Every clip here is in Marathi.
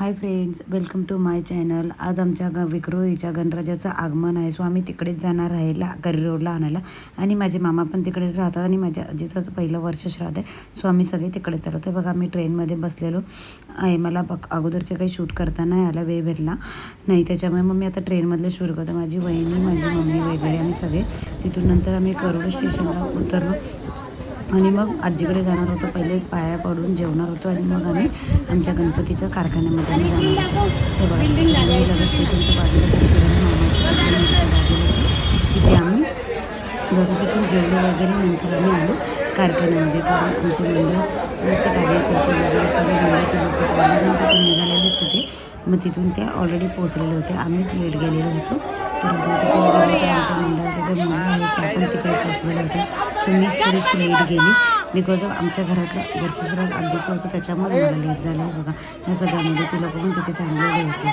Hi friends welcome to my channel. आज आमच्या ग विक्रोळीच्या गणराजाचं आगमन आहे. सो आम्ही तिकडेच जाणार आहे ला रोडला आणायला. आणि माझे मामा पण तिकडे राहतात आणि माझ्या आजीचं पहिलं वर्ष श्राद्ध आहे. सो आम्ही सगळे तिकडे चालवतो आहे. बघा आम्ही ट्रेनमध्ये बसलेलो आहे. मला बघ अगोदरचे काही शूट करता नाही आला वेळ भेटला नाही. त्याच्यामुळे मग मी आता ट्रेनमधले शूट करतो. माझी वहिनी माझी मम्मी वगैरे आम्ही सगळे. तिथून नंतर आम्ही करोड स्टेशनला उतरलो. आणि मग आजीकडे जाणार होतो. पहिले पाया पडून जेवणार होतो. आणि मग आम्ही आमच्या गणपतीच्या कारखान्यामध्ये आम्ही जाणार हे बघा लगेच स्टेशनच्या बाजूला. तिथे आम्ही जवळ तिथून जेवलो वगैरे नंतर आम्ही आलो कारखान्यामध्ये कारण आमचे मंडळ सर्वचे कार्यकर्ते वगैरे सगळे निघालेलेच होते. मग तिथून त्या ऑलरेडी पोहोचलेले होते. आम्हीच लेट गेलेलो होतो. आपण तिकडे पोहोचलेलं होतं सो मीच थोडीशी लेट गेली बिकॉज ऑफ आमच्या घरातलं वर्षश्राद्ध आजीचं होतं त्याच्यामुळे मला लेट झालं आहे बघा. ह्या सगळ्यामध्ये ती लोक पण तिथे थांबलेले होते.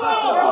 power.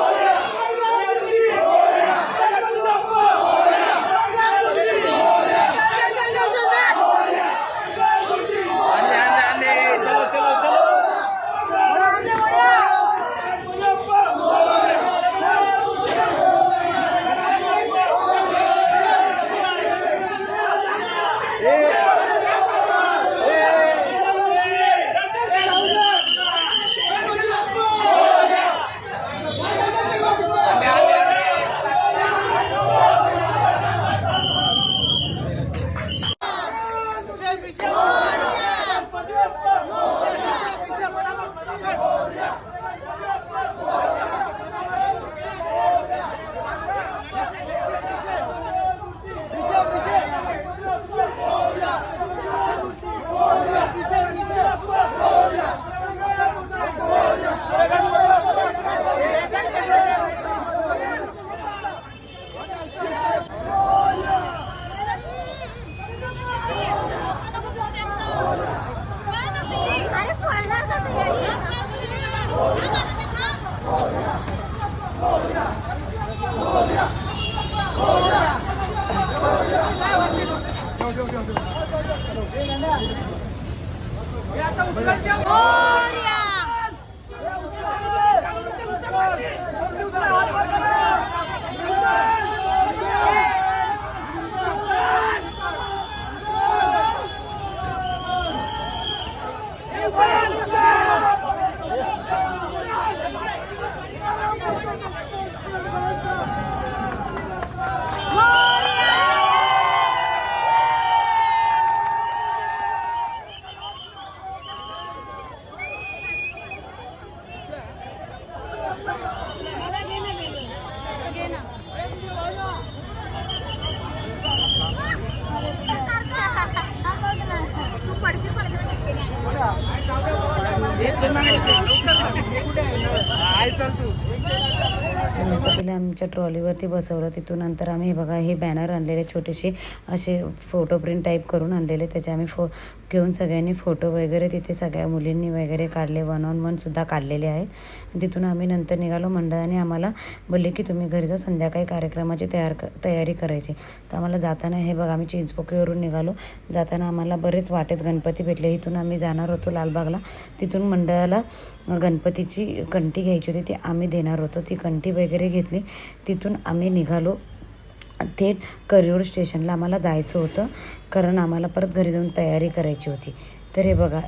倒一下倒一 पडशील तिला आमच्या ट्रॉलीवरती बसवलं. तिथून नंतर आम्ही हे बघा हे बॅनर आणलेले छोटेसे असे फोटो प्रिंट टाईप करून आणलेले. त्याचे आम्ही फो घेऊन सगळ्यांनी फोटो वगैरे तिथे सगळ्या मुलींनी वगैरे काढले. वन ऑन वनसुद्धा काढलेले आहेत. तिथून आम्ही नंतर निघालो. मंडळाने आम्हाला बोलले की तुम्ही घरी जा. संध्याकाळी कार्यक्रमाची तयार क तयारी करायची. तर आम्हाला जाताना हे बघा आम्ही चिंचपोकीवरून निघालो. जाताना आम्हाला बरेच वाटेत गणपती भेटले. इथून आम्ही जाणार होतो लालबागला. तिथून मंडळाला गणपतीची कंठी घ्यायची होती. ती आम्ही देणार होतो. ती कंठी वगैरे घेतली. तिथून आम्ही निघालो. थेट करियोड स्टेशनला आम्हाला जायचं होतं कारण आम्हाला परत घरी जाऊन तयारी करायची होती. तर हे बघा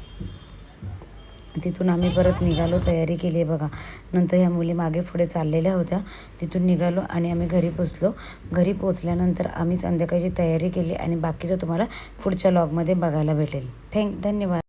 तिथून आम्ही परत निघालो तयारी केली आहे बघा. नंतर ह्या मुली मागे पुढे चाललेल्या होत्या. तिथून निघालो आणि आम्ही घरी पोचलो. घरी पोचल्यानंतर आम्ही संध्याकाळची तयारी केली आणि बाकीचं तुम्हाला पुढच्या लॉगमध्ये बघायला भेटेल. थँक धन्यवाद.